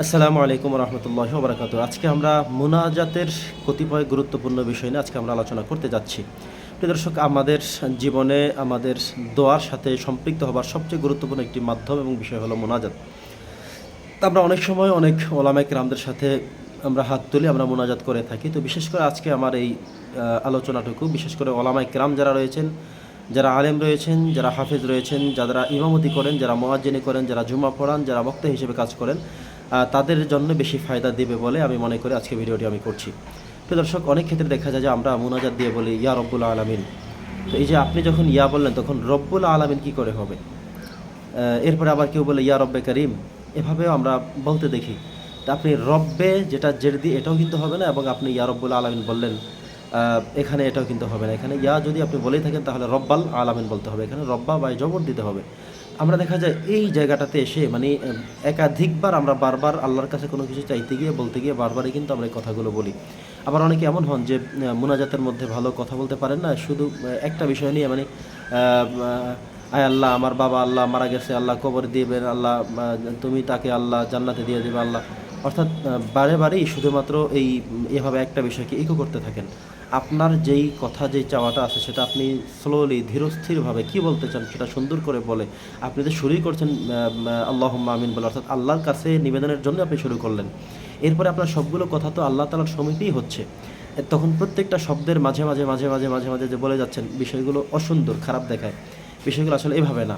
আসসালামু আলাইকুম রহমতুল্লাহ বরাকাতু আজকে আমরা মোনাজাতের কতিপয় গুরুত্বপূর্ণ বিষয় নিয়ে আজকে আমরা আলোচনা করতে যাচ্ছি। প্রিয় দর্শক, আমাদের জীবনে আমাদের দোয়ার সাথে সম্পৃক্ত হবার সবচেয়ে গুরুত্বপূর্ণ একটি মাধ্যম এবং বিষয় হলো মোনাজাত। আমরা অনেক সময় অনেক ওলামাইক রামদের সাথে আমরা হাত তুলে, আমরা মোনাজাত করে থাকি। তো বিশেষ করে আজকে আমার এই আলোচনাটুকু, বিশেষ করে ওলামাইক রাম যারা রয়েছেন, যারা আলেম রয়েছেন, যারা হাফেজ রয়েছেন, যারা ইমামতি করেন, যারা মোয়াজ্জেনি করেন, যারা জুমা পড়ান, যারা বক্তা হিসেবে কাজ করেন তাদের জন্য বেশি ফায়দা দেবে বলে আমি মনে করি আজকে ভিডিওটি আমি করছি। প্রিয় দর্শক, অনেক ক্ষেত্রে দেখা যায় যে আমরা মোনাজাত দিয়ে বলি, ইয়া রব্বুল আলমিন। তো এই যে আপনি যখন ইয়া বললেন, তখন রব্বুল আলমিন কি করে হবে? এরপরে আবার কেউ বলে, ইয়া রব্বে করিম। এভাবেও আমরা বলতে দেখি। তা আপনি রব্বে যেটা জের দিয়ে, এটাও কিন্তু হবে না, এবং আপনি ইয়া রব্বুল আলমিন বললেন এখানে এটাও কিন্তু হবে না। এখানে ইয়া যদি আপনি বলেই থাকেন, তাহলে রব্বাল আলামিন বলতে হবে। এখানে রব্বা বা জবর দিতে হবে। আমরা দেখা যায় এই জায়গাটাতে এসে মানে একাধিকবার আমরা বারবার আল্লাহর কাছে কোনো কিছু চাইতে গিয়ে, বলতে গিয়ে বারবারই কিন্তু আমরা এই কথাগুলো বলি। আবার অনেকে এমন হন যে মোনাজাতের মধ্যে ভালো কথা বলতে পারেন না, শুধু একটা বিষয় নিয়ে মানে আয় আল্লাহ, আমার বাবা আল্লাহ মারা গেছে, আল্লাহ কবর দিবেন, আল্লাহ তুমি তাকে আল্লাহ জান্নাতে দিয়ে দেবে, আল্লাহ। অর্থাৎ বারে বারেই শুধুমাত্র এই, এভাবে একটা বিষয়কে ইকো করতে থাকেন। আপনার যেই কথা, যেই চাওয়াটা আছে, সেটা আপনি স্লোলি ধীরস্থিরভাবে কি বলতে চান সেটা সুন্দর করে বলে আপনি যে শুরুই করছেন আল্লাহ আমিন বলে, অর্থাৎ আল্লাহর কাছে নিবেদনের জন্য আপনি শুরু করলেন। এরপরে আপনার সবগুলো কথা তো আল্লাহ তালার সমিতিই হচ্ছে। তখন প্রত্যেকটা শব্দের মাঝে মাঝে মাঝে মাঝে মাঝে মাঝে যে বলে যাচ্ছেন, বিষয়গুলো অসুন্দর, খারাপ দেখায়। বিষয়গুলো আসলে এভাবে না।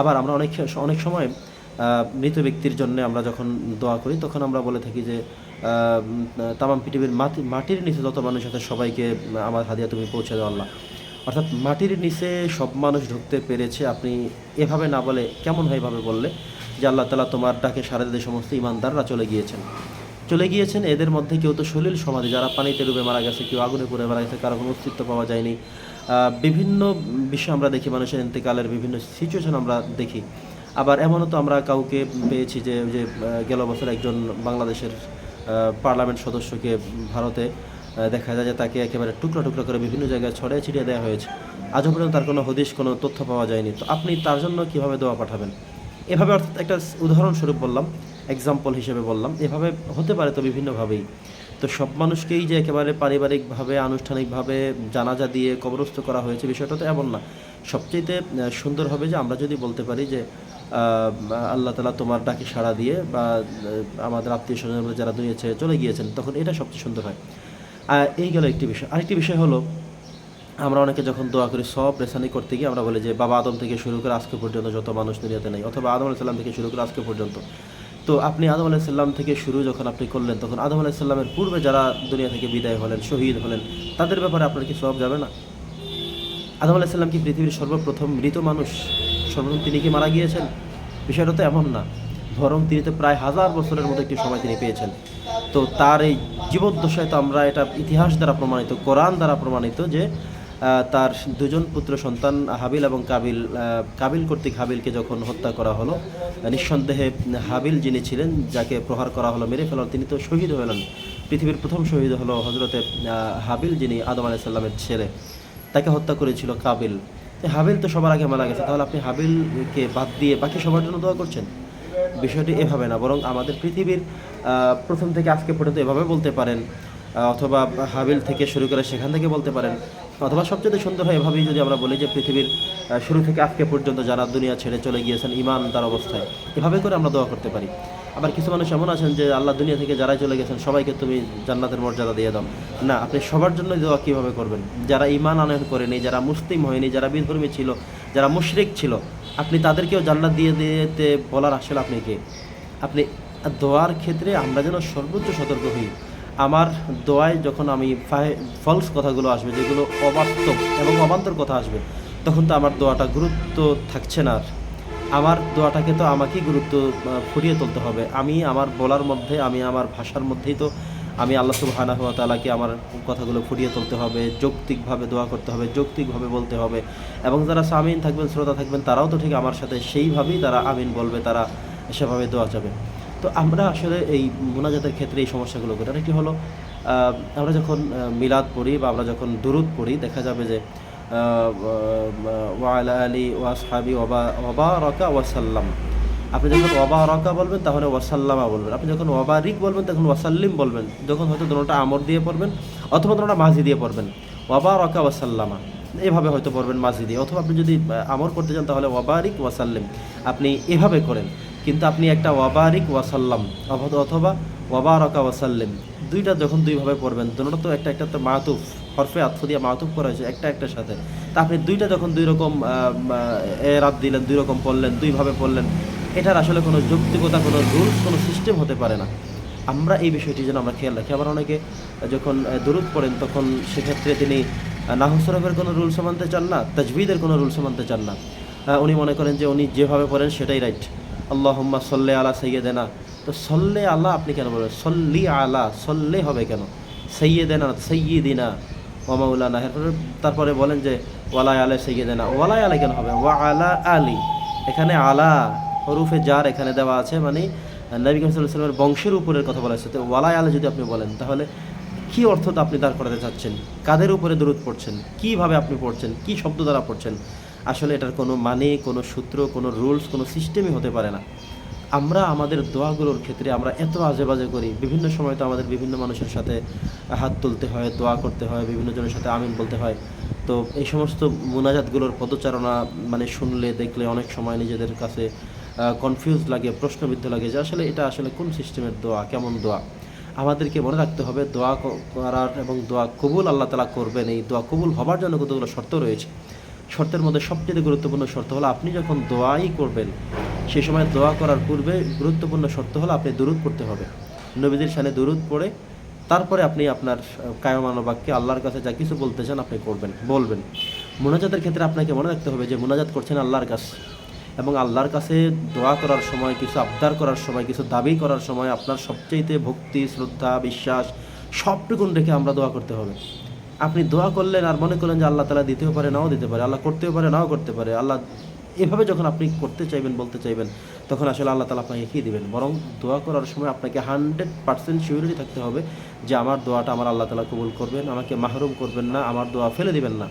আবার আমরা অনেক অনেক সময় মৃত ব্যক্তির জন্য আমরা যখন দোয়া করি, তখন আমরা বলে থাকি যে তামাম পৃথিবীর মাটি, মাটির নিচে যত মানুষ আছে সবাইকে আমার হাদিয়া তুমি পৌঁছে দাও আল্লাহ। অর্থাৎ মাটির নিচে সব মানুষ ঢুকতে পেরেছে, আপনি এভাবে না বলে কেমন হয় এভাবে বললে? যে আল্লাহ তালা তোমার ডাকে সারা দিতে সমস্ত ইমানদাররা চলে গিয়েছেন। চলে গিয়েছেন, এদের মধ্যে কেউ তো সলিল সমাধি, যারা পানিতে ডুবে মারা গেছে, কেউ আগুনে পুড়ে মারা গেছে, কারও কোনো অস্তিত্ব পাওয়া যায়নি। বিভিন্ন বিষয় আমরা দেখি, মানুষের ইন্তেকালের বিভিন্ন সিচুয়েশন আমরা দেখি। আবার এমনও তো আমরা কাউকে পেয়েছি যে যে গেল বছর একজন বাংলাদেশের পার্লামেন্ট সদস্যকে ভারতে দেখা যায় যে তাকে একেবারে টুকরো টুকরো করে বিভিন্ন জায়গায় ছড়িয়ে ছিটিয়ে দেওয়া হয়েছে। আজও পর্যন্ত তার কোনো হদিশ, কোনো তথ্য পাওয়া যায়নি। তো আপনি তার জন্য কীভাবে দোয়া পাঠাবেন? এভাবে অর্থাৎ একটা উদাহরণস্বরূপ বললাম এক্সাম্পল হিসেবে বললাম, এভাবে হতে পারে তো বিভিন্নভাবেই। তো সব মানুষকেই যে একেবারে পারিবারিকভাবে, আনুষ্ঠানিকভাবে জানাজা দিয়ে কবরস্থ করা হয়েছে বিষয়টা তো এমন না। সবচেয়ে সুন্দর হবে যে আমরা যদি বলতে পারি যে আল্লাহ তালা তোমার ডাকে সাড়া দিয়ে বা আমাদের আত্মীয় স্বজন যারা দুনিয়া ছেড়ে চলে গিয়েছেন, তখন এটা সবচেয়ে সুন্দর হয়। আর এই গেল একটি বিষয়। আরেকটি বিষয় হলো, আমরা অনেকে যখন দোয়া করি, সব রেসানি করতে গিয়ে আমরা বলি যে, বাবা আদম থেকে শুরু করে আজকে পর্যন্ত যত মানুষ দুনিয়াতে নেই, অথবা আদম আলাইসাল্লাম থেকে শুরু করে আজকে পর্যন্ত। তো আপনি আদম আলাইসাল্লাম থেকে শুরু যখন আপনি করলেন, তখন আদম আলাইসাল্লামের পূর্বে যারা দুনিয়া থেকে বিদায় হলেন, শহীদ হলেন, তাদের ব্যাপারে আপনার কি সব যাবে না? আদম আলাইসাল্লাম কি পৃথিবীর সর্বপ্রথম মৃত মানুষ? সর্বপ্রথম তিনি কি মারা গিয়েছেন? বিষয়টা তো এমন না। বরং তিনি তো প্রায় হাজার বছরের মতো একটি সময় তিনি পেয়েছেন। তো তার এই জীবদ্দশায় তো আমরা এটা ইতিহাস দ্বারা প্রমাণিত, কোরআন দ্বারা প্রমাণিত যে তার দুজন পুত্র সন্তান হাবিল এবং কাবিল কাবিল কর্তৃক হাবিলকে যখন হত্যা করা হলো, নিঃসন্দেহে হাবিল যিনি ছিলেন, যাকে প্রহার করা হলো, মেরে ফেলা তিনি তো শহীদ হলেন। পৃথিবীর প্রথম শহীদ হলো হজরতে হাবিল যিনি আদম আলাইসাল্লামের ছেলে। তাকে হত্যা করেছিল কাবিল। হাবিল তো সবার আগে মারা গেছে, তাহলে আপনি হাবিলকে বাদ দিয়ে বাকি সবার জন্য দোয়া করছেন? বিষয়টি এভাবে না, বরং আমাদের পৃথিবীর প্রথম থেকে আজকে পর্যন্ত এভাবে বলতে পারেন অথবা হাবিল থেকে শুরু করে সেখান থেকে বলতে পারেন অথবা সবচেয়ে সুন্দর হয় এভাবেই যদি আমরা বলি যে পৃথিবীর শুরু থেকে আজকে পর্যন্ত যারা দুনিয়া ছেড়ে চলে গিয়েছেন ইমান তার অবস্থায়, এভাবে করে আমরা দোয়া করতে পারি। আবার কিছু মানুষ এমন আছেন যে আল্লাহ দুনিয়া থেকে যারাই চলে গেছেন, সবাইকে তুমি জান্নাতের মর্যাদা দিয়ে দাও। না, আপনি সবার জন্য দোয়া কীভাবে করবেন? যারা ইমান আনয়ন করেনি, যারা মুসলিম হয়নি, যারা বিধর্মী ছিল, যারা মুশরিক ছিল, আপনি তাদেরকেও জান্নাত দিয়ে দিতে বলার আসলে আপনি কে? আপনি দোয়ার ক্ষেত্রে আমরা যেন সর্বোচ্চ সতর্ক হই। আমার দোয়ায় যখন আমি ফলস কথাগুলো আসবে, যেগুলো অবাস্তব এবং অবান্তর কথা আসবে, তখন তো আমার দোয়াটা গুরুত্ব থাকছে না আর। আমার দোয়াটাকে তো আমাকেই গুরুত্ব ফুটিয়ে তুলতে হবে। আমি আমার বলার মধ্যে, আমি আমার ভাষার মধ্যেই তো আমি আল্লাহ সুবহানাহু হওয়া তালাকে আমার কথাগুলো ফুটিয়ে তুলতে হবে, যৌক্তিকভাবে দোয়া করতে হবে, যৌক্তিকভাবে বলতে হবে। এবং যারা সামিন থাকবেন, শ্রোতা থাকবেন, তারাও তো ঠিক আমার সাথে সেইভাবেই তারা আমিন বলবে, তারা সেভাবে দোয়া যাবে তো আমরা আসলে এই মোনাজাতের ক্ষেত্রে এই সমস্যাগুলো করি। আরেকটি হলো আমরা যখন মিলাদ পড়ি বা আমরা যখন দুরুদ পড়ি, দেখা যাবে যে ওয়ালা আলী ওয়াসহাবি ওবা ওবা রকা ওয়াসাল্লাম আপনি যখন ওবা রকা বলবেন, তাহলে ওয়াসাল্লামা বলবেন। আপনি যখন ওবারিক বলবেন, তখন ওয়াসাল্লিম বলবেন। যখন হয়তো দুটোটা আমর দিয়ে পড়বেন, অথবা দুটোটা মাঝি দিয়ে পড়বেন। ওবা রকা ওয়াসাল্লামা এভাবে হয়তো পড়বেন মাঝি দিয়ে। অথবা আপনি যদি আমর করতে চান, তাহলে ওয়াবারিক ওয়াসাল্লিম আপনি এভাবে করেন। কিন্তু আপনি একটা ওয়াবারিক ওয়াসাল্লাম অথবা ওয়াবারকা ওয়াসাল্লিম, দুইটা যখন দুইভাবে পড়বেন দুটো তো একটা একটা তো মাতুফ, হরফে আত্ম দিয়ে মাতুফ করা হয়েছে একটা একটার সাথে। তা আপনি দুইটা যখন দুই রকম এ, রাত দিলেন, দুই রকম পড়লেন দুইভাবে পড়লেন, এটার আসলে কোনো যৌক্তিকতা, কোনো রুলস কোনো সিস্টেম হতে পারে না। আমরা এই বিষয়টি যেন আমরা খেয়াল রাখি। আবার অনেকে যখন দরুদ পড়েন, তখন সেক্ষেত্রে তিনি নাহসরফের কোনো রুলস মানতে চান না, তাজবিদের কোনো রুলস মানতে চান না। উনি মনে করেন যে উনি যেভাবে পড়েন সেটাই রাইট। আল্লাহম্মা সল্লে আলা সৈয়দেনা তো সল্লে আল্লাহ আপনি কেন বলবেন? সল্লি আলা, সল্লে হবে কেন? সৈয়দেনা সৈয়দিনা ওমাউলানা এরপরে তারপরে বলেন যে ওয়ালাই আলে সৈয়দেনা ওয়ালাই আলে কেন হবে? ওয়া আলা আলী। এখানে আলা হরুফে যার এখানে দেওয়া আছে মানে নবী সাল্লামের বংশের উপরের কথা বলা হয়েছে তো ওয়ালাই আলে যদি আপনি বলেন, তাহলে কি অর্থটা আপনি দাঁড় করাতে চাচ্ছেন? কাদের উপরে দূরত পড়ছেন? কীভাবে আপনি পড়ছেন? কি শব্দ দ্বারা পড়ছেন? আসলে এটার কোনো মানে কোনো সূত্র, কোনো রুলস, কোনো সিস্টেমই হতে পারে না। আমরা আমাদের দোয়াগুলোর ক্ষেত্রে আমরা এত আজে বাজে করি। বিভিন্ন সময় তো আমাদের বিভিন্ন মানুষের সাথে হাত তুলতে হয়, দোয়া করতে হয়, বিভিন্ন জনের সাথে আমিন বলতে হয়। তো এই সমস্ত মোনাজাতগুলোর পদচারণা মানে শুনলে, দেখলে অনেক সময় নিজেদের কাছে কনফিউজ লাগে, প্রশ্নবিদ্ধ লাগে যে আসলে এটা আসলে কোন সিস্টেমের দোয়া, কেমন দোয়া? আমাদেরকে মনে রাখতে হবে, দোয়া করার এবং দোয়া কবুল আল্লাহ তালা করবেন। এই দোয়া কবুল হবার জন্য কতগুলো শর্ত রয়েছে। শর্তের মধ্যে সবচেয়ে গুরুত্বপূর্ণ শর্ত হলো আপনি যখন দোয়াই করবেন সেই সময় দোয়া করার পূর্বে গুরুত্বপূর্ণ শর্ত হলো আপনি দুরুদ পড়তে হবে। নবীদের সানে দুরুদ পড়ে, তারপরে আপনি আপনার কায়মানো বাক্যে আল্লাহর কাছে যা কিছু বলতে চান আপনি করবেন, বলবেন। মোনাজাতের ক্ষেত্রে আপনাকে মনে রাখতে হবে যে মোনাজাত করছেন আল্লাহর কাছে এবং আল্লাহর কাছে দোয়া করার সময়, কিছু আবদার করার সময়, কিছু দাবি করার সময় আপনার সবচেয়েতে ভক্তি, শ্রদ্ধা, বিশ্বাস সবটুকুন রেখে আমরা দোয়া করতে হবে। আপনি দোয়া করলেন আর মনে করলেন যে আল্লাহ তালা দিতেও পারে, নাও দিতে পারে, আল্লাহ করতেও পারে, নাও করতে পারে, আল্লাহ এভাবে যখন আপনি করতে চাইবেন, বলতে চাইবেন, তখন আসলে আল্লাহ তালা আপনাকে কী দিবেন? বরং দোয়া করার সময় আপনাকে হান্ড্রেড পার্সেন্ট সিউরিটি থাকতে হবে যে আমার দোয়াটা আমার আল্লাহ তালা কবুল করবেন, আমাকে মাহরুম করবেন না, আমার দোয়া ফেলে দিবেন না।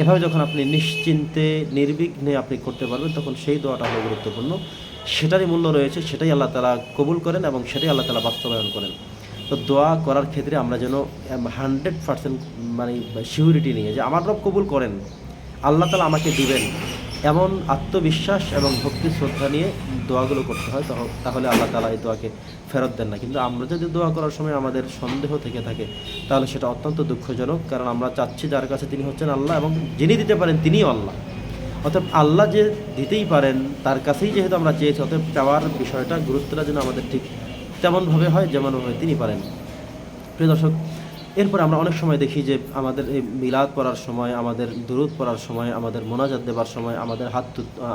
এভাবে যখন আপনি নিশ্চিন্তে, নির্বিঘ্নে আপনি করতে পারবেন, তখন সেই দোয়াটা হলো গুরুত্বপূর্ণ। সেটারই মূল্য রয়েছে, সেটাই আল্লাহ তালা কবুল করেন এবং সেটাই আল্লাহ তালা বাস্তবায়ন করেন। তো দোয়া করার ক্ষেত্রে আমরা যেন হান্ড্রেড পার্সেন্ট মানে সিউরিটি নিয়ে, যে আমার রব কবুল করেন, আল্লাহ তালা আমাকে দিবেন, এমন আত্মবিশ্বাস এবং ভক্তি শ্রদ্ধা নিয়ে দোয়াগুলো করতে হয় তাহলে আল্লাহ তালা এই দোয়াকে ফেরত দেন না। কিন্তু আমরা যদি দোয়া করার সময় আমাদের সন্দেহ থেকে থাকে, তাহলে সেটা অত্যন্ত দুঃখজনক, কারণ আমরা চাচ্ছি যার কাছে তিনি হচ্ছেন আল্লাহ এবং যিনি দিতে পারেন তিনিও আল্লাহ। অর্থাৎ আল্লাহ যে দিতেই পারেন, তার কাছেই যেহেতু আমরা চেয়েছি, অতএব চাওয়ার বিষয়টা, গুরুত্বটা যেন আমাদের ঠিক তেমনভাবে হয় যেমনভাবে তিনি পারেন। প্রিয় দর্শক, এরপর আমরা অনেক সময় দেখি যে আমাদের এই মিলাদ পড়ার সময়, আমাদের দুরুদ পড়ার সময়, আমাদের মোনাজাত দেবার সময়, আমাদের হাত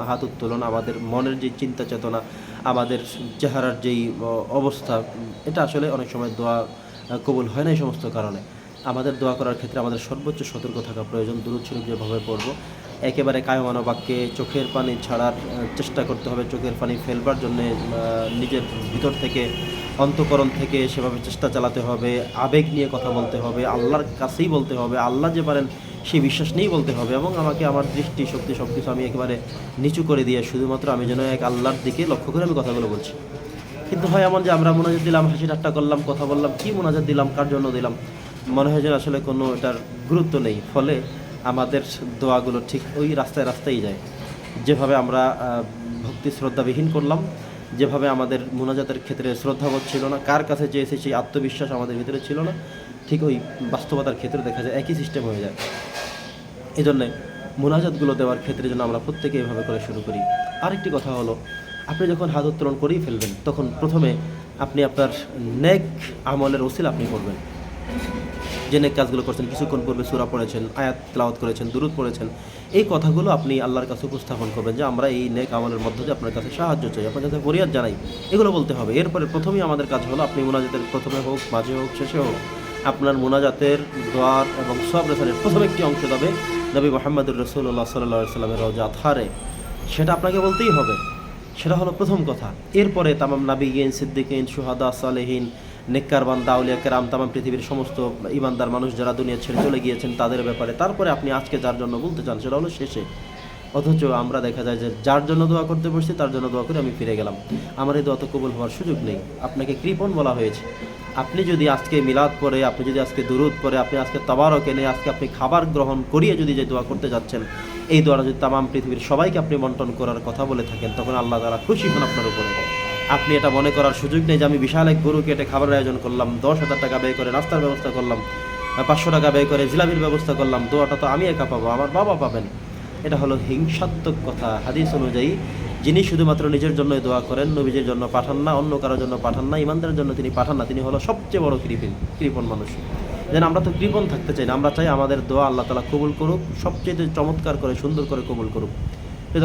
হাত উত্তোলন, আমাদের মনের যে চিন্তা চেতনা, আমাদের চেহারার যেই অবস্থা, এটা আসলে অনেক সময় দোয়া কবুল হয় না এই সমস্ত কারণে। আমাদের দোয়া করার ক্ষেত্রে আমাদের সর্বোচ্চ সতর্ক থাকা প্রয়োজন। শরীফ যেভাবে পড়ব একেবারে কায়মানো বাক্যে চোখের পানি ছাড়ার চেষ্টা করতে হবে, চোখের পানি ফেলবার জন্যে নিজের ভিতর থেকে, অন্তকরণ থেকে সেভাবে চেষ্টা চালাতে হবে, আবেগ নিয়ে কথা বলতে হবে, আল্লাহর কাছেই বলতে হবে, আল্লাহ যে পারেন সেই বিশ্বাস নিয়েই বলতে হবে এবং আমাকে আমার দৃষ্টি, শক্তি সব কিছু আমি একেবারে নিচু করে দিয়ে শুধুমাত্র আমি যেন এক আল্লাহর দিকে লক্ষ্য করে আমি কথাগুলো বলছি। কিন্তু হয় এমন যে আমরা মোনাজাত দিলাম হাসি ঠাট্টা করলাম, কথা বললাম, কি মোনাজাত দিলাম, কার জন্য দিলাম? মনে হয় যে আসলে কোনো এটার গুরুত্ব নেই। ফলে আমাদের দোয়াগুলো ঠিক ওই রাস্তায় রাস্তায় যায়। যেভাবে আমরা ভক্তি শ্রদ্ধাবিহীন করলাম, যেভাবে আমাদের মোনাজাতের ক্ষেত্রে শ্রদ্ধাবোধ ছিল না, কার কাছে চেয়েছে সেই আত্মবিশ্বাস আমাদের ভিতরে ছিল না, ঠিক ওই বাস্তবতার ক্ষেত্রে দেখা যায় একই সিস্টেম হয়ে যায়। এই জন্যে মোনাজাতগুলো দেওয়ার ক্ষেত্রে যেন আমরা প্রত্যেকে এভাবে করে শুরু করি। আরেকটি কথা হলো, আপনি যখন হাত উত্তোলন করেই ফেলবেন, তখন প্রথমে আপনি আপনার নেক আমলের ওসিল আপনি করবেন। নেক কাজগুলো করছেন, কিছুক্ষণ পূর্বে সুরা পড়েছেন, আয়াত তেলাওয়াত করেছেন, দুরুদ পড়েছেন। এই কথাগুলো আপনি আল্লাহর কাছে উপস্থাপন করবেন যে আমরা এই নেক আমলের মধ্য দিয়ে আপনার কাছে সাহায্য চাই। আপনার কাছে ফরিয়াদ জানাই। এগুলো বলতে হবে। এরপরে প্রথমেই আমাদের কাজ হলো, আপনি মোনাজাতের প্রথমে হোক, মাঝে হোক, শেষে হোক, আপনার মোনাজাতের দোয়ার এবং সব রেসানের প্রথম একটি অংশ যাবে নবী মোহাম্মদুর রসুল্লাহ সাল্লাহ সাল্লামের রজা থারে সেটা আপনাকে বলতেই হবে। সেটা হলো প্রথম কথা। এরপরে তামাম নাবিগিন সিদ্দিকিন সুহাদা সালেহীন নেককার বান্দা, আউলিয়া কেরাম, তামাম পৃথিবীর সমস্ত ইমানদার মানুষ যারা দুনিয়া ছেড়ে চলে গিয়েছেন তাদের ব্যাপারে। তারপরে আপনি আজকে যার জন্য বলতে চান সেটা হলো শেষে। অথচ আমরা দেখা যায় যে যার জন্য দোয়া করতে বসছি, তার জন্য দোয়া করে আমি ফিরে গেলাম। আমার এই দোয়া তো কবুল হওয়ার সুযোগ নেই। আপনাকে কৃপণ বলা হয়েছে। আপনি যদি আজকে মিলাদ পরে, আপনি যদি আজকে দুরুদ পরে, আপনি আজকে তবারক এনে আজকে আপনি খাবার গ্রহণ করিয়ে যদি যে দোয়া করতে যাচ্ছেন, এই দোয়াটা যদি তামাম পৃথিবীর সবাইকে আপনি বন্টন করার কথা বলে থাকেন, তখন আল্লাহ তারা খুশি হন আপনার উপরে। আপনি এটা মনে করার সুযোগ নেই যে আমি বিশাল এক গরু কেটে খাবারের আয়োজন করলাম, দশ হাজার টাকা ব্যয় করে রাস্তার ব্যবস্থা করলাম পাঁচশো টাকা ব্যয় করে জিলাপির ব্যবস্থা করলাম, দোয়াটা তো আমি একা পাবো, আমার বাবা পাবেন। এটা হলো হিংসাত্মক কথা। হাদিস অনুযায়ী, যিনি শুধুমাত্র নিজের জন্যই দোয়া করেন, নবীজের জন্য পাঠান না, অন্য কারোর জন্য পাঠান না ইমানদের জন্য তিনি পাঠান না, তিনি হলো সবচেয়ে বড় কৃপণ কৃপণ মানুষ। যেন আমরা তো কৃপণ থাকতে চাই না, আমরা চাই আমাদের দোয়া আল্লাহ তালা কবুল করুক, সবচেয়ে চমৎকার করে, সুন্দর করে কবুল করুক।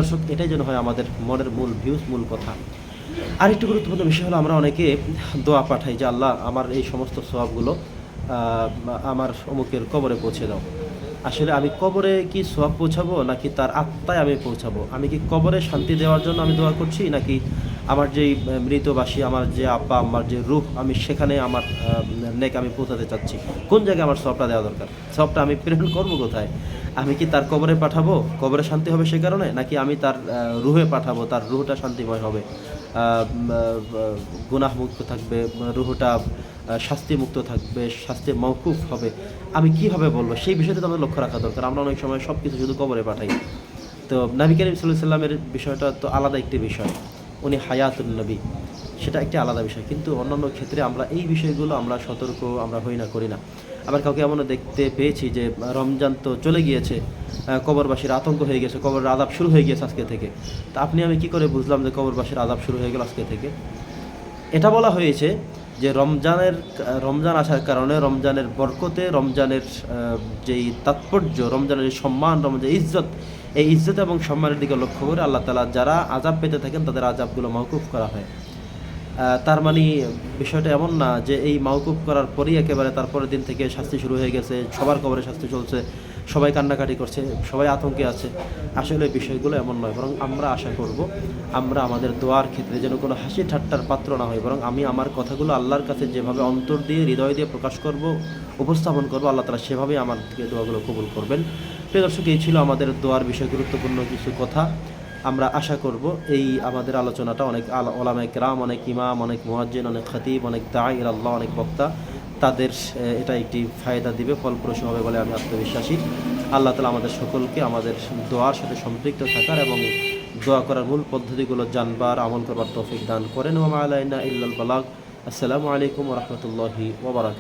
দর্শক, এটাই যেন হয় আমাদের মনের মূল ভিউজ মূল কথা। আরেকটি গুরুত্বপূর্ণ বিষয় হলো আমরা অনেকে দোয়া পাঠাই যে আল্লাহ আমার এই সমস্ত সবগুলো আমার অমুকের কবরে পৌঁছে দাও। আসলে আমি কবরে কি সোয়াব পৌঁছাবো নাকি তার আত্মায় আমি পৌঁছাবো? আমি কি কবরে শান্তি দেওয়ার জন্য আমি দোয়া করছি নাকি আমার যেই মৃতবাসী, আমার যে আব্বা আমার যে রূপ, আমি সেখানে আমার নেক আমি পৌঁছাতে চাচ্ছি? কোন জায়গায় আমার সবটা দেওয়া দরকার? সবটা আমি প্রেরণ করব কোথায়? আমি কি তার কবরে পাঠাবো? কবরে শান্তি হবে সে কারণে? নাকি আমি তার রুহে পাঠাবো? তার রুহটা শান্তিময় হবে। গুনাহ মুক্ত থাকবে, রুহটা শাস্তি মুক্ত থাকবে, শাস্তি মৌকুফ হবে। আমি কীভাবে বলব? সেই বিষয়টা তো আমাদের লক্ষ্য রাখা দরকার। আমরা অনেক সময় সব কিছু শুধু কবরে পাঠাই। তো নবী করিম সাল্লামের বিষয়টা তো আলাদা একটি বিষয়। উনি হায়াতুল নবী। সেটা একটি আলাদা বিষয়। কিন্তু অন্যান্য ক্ষেত্রে আমরা এই বিষয়গুলো আমরা সতর্ক, আমরা হই না, করি না। আবার কাউকে এমনও দেখতে পেয়েছি যে রমজান তো চলে গিয়েছে কবরবাসীর আতঙ্ক হয়ে গেছে, কবরের আদাব শুরু হয়ে গিয়েছে আজকে থেকে। তা আপনি আমি কি করে বুঝলাম যে কবরবাসীর আদাব শুরু হয়ে গেল আজকে থেকে? এটা বলা হয়েছে যে, রমজানের রমজান আসার কারণে রমজানের বরকতে, রমজানের যেই তাৎপর্য, রমজানের সম্মান, রমজানের ইজ্জত, এই ইজ্জত এবং সম্মানের দিকে লক্ষ্য করে আল্লাহ তালা যারা আজাব পেতে থাকেন, তাদের আজাবগুলো মহকুফ করা হয়। তার মানে বিষয়টা এমন না যে এই মাউকুফ করার পরেই একেবারে তারপরের দিন থেকে শাস্তি শুরু হয়ে গেছে, সবার কবরে শাস্তি চলছে, সবাই কান্নাকাটি করছে, সবাই আতঙ্কে আছে। আসলে বিষয়গুলো এমন নয়, বরং আমরা আশা করব আমরা আমাদের দোয়ার ক্ষেত্রে যেন কোনো হাসি ঠাট্টার পাত্র না হয় বরং আমি আমার কথাগুলো আল্লাহর কাছে যেভাবে অন্তর দিয়ে, হৃদয় দিয়ে প্রকাশ করব, উপস্থাপন করব, আল্লাহ তালা সেভাবেই আমার থেকে দোয়াগুলো কবুল করবেন। প্রিয় দর্শক, এই ছিল আমাদের দোয়ার বিষয়ে গুরুত্বপূর্ণ কিছু কথা। আমরা আশা করব এই আমাদের আলোচনাটা অনেক ওলামায়ে কেরাম, অনেক ইমাম, অনেক মুয়াজ্জিন, অনেক খতিব, অনেক দায় আল্লাহ, অনেক বক্তা তাদের এটা একটি ফায়দা দিবে, ফলপ্রসূ হবে বলে আমি আত্মবিশ্বাসী। আল্লাহ তালা আমাদের সকলকে আমাদের দোয়ার সাথে সম্পৃক্ত থাকার এবং দোয়া করার মূল পদ্ধতিগুলো জানবার, আমল করবার তৌফিক দান করেন। ওমা আলাইনা ইল্লাল বালাগ। আসসালামু আলাইকুম রহমতুল্লাহি ওবরাক